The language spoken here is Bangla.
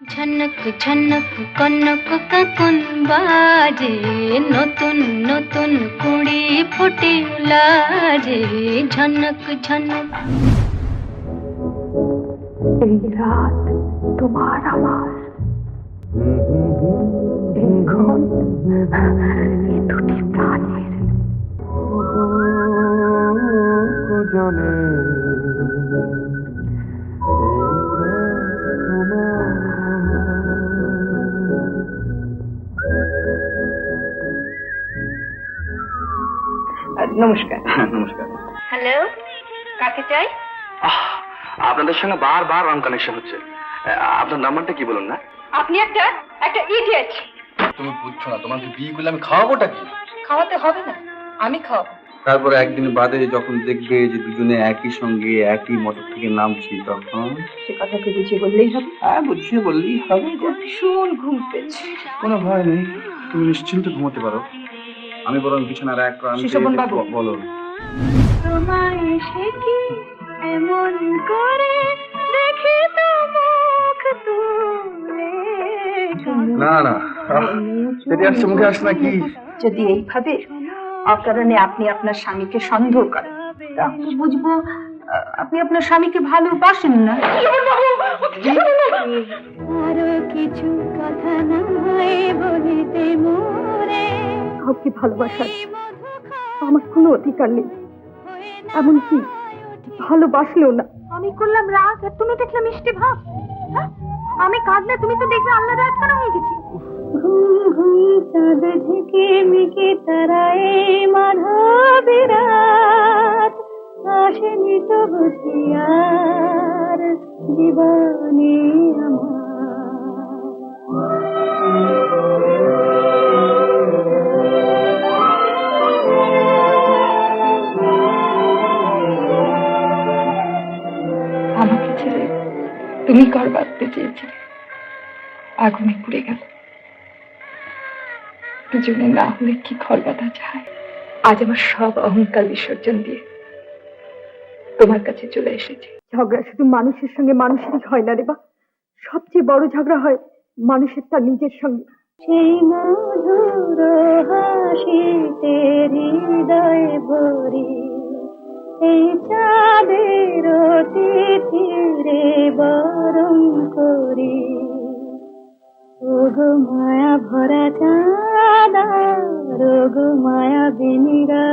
ঝনক ঝনক কনক কাকন বাজে নতুন নতুন কুড়ি ফুটে লাজে ঝনক ঝনক এই রাত তোমার আমার এইক্ষণ এ দুটি প্রাণের জনে নমস্কার। নমস্কার। হ্যালো কাকে চাই? আহ, আপনাদের সঙ্গে বারবার রং কানেকশন হচ্ছে। আপনার নাম্বারটা কি বলুন না? আপনি একটা একটা ইডিয়েট তুমি বুঝছ না তোমাকে বিয়ে করলে আমি খাওয়াবোটা কি? খাওয়াতে হবে না আমি খাওয়াবো। তারপরে একদিন বাদে যখন দেখবে যে দুজনে একই সঙ্গে একই মোটর থেকে নামছি তখন? সে কথাকে বুঝিয়ে বললেই হবে? হ্যাঁ বুঝিয়ে বললেই হবে ভীষণ ঘুম পেয়েছে। কোনো ভয় নেই তুমি নিশ্চিন্তে ঘুমোতে পারো। আমি বরং বিছানার এক প্রান্তে শিশোমন বাবু। বলো তোমায় সে কি এমন করে? দেখি তো মুখ তুলে। না না পেটে আসছে মুখে আসছে না কি? যদি এইভাবে অকারণে আপনি আপনার স্বামীকে সন্দেহ করেন তাহলে বুঝব আপনি আপনার স্বামীকে ভালোবাসেন না। আরও কিছু কথা না কাউকে ভালোবাসার। আমার কোনো অধিকার নেই। এমনকি ভালোবাসলেও না। আমি করলাম রাগ আর তুমি দেখলে মিষ্টি ভাব। হ্যাঁ? আমি কাঁদলে তুমি তো দেখবে আল্লাহ রাত কেন হয়ে গেছি। ঘুম ঘুম চাঁদ ঝেঁকে মেঘে তারায় মাধবী রাত আসেনি তো বসিয়ার জীবনে আমাকে ছেড়ে তুমি ঘর বাঁধতে চেয়েছিলে? আগুনে পুড়ে গেল। দুজনে না হলে কি ঘর বাঁধা যায়? আজ আমার সব অহংকার বিসর্জন দিয়ে তোমার কাছে চলে এসেছি। ঝগড়া শুধু মানুষের সঙ্গে মানুষেরই হয় না রে বা। সবচেয়ে বড় ঝগড়া হয় মানুষের তার নিজের সঙ্গে। সেই মধুর হাসিতে হৃদয় ভরি এই চাঁদের তিথিরে বরং করে। ওগো মায়া ভরা চাঁদা রোগ মায়া বিনিরা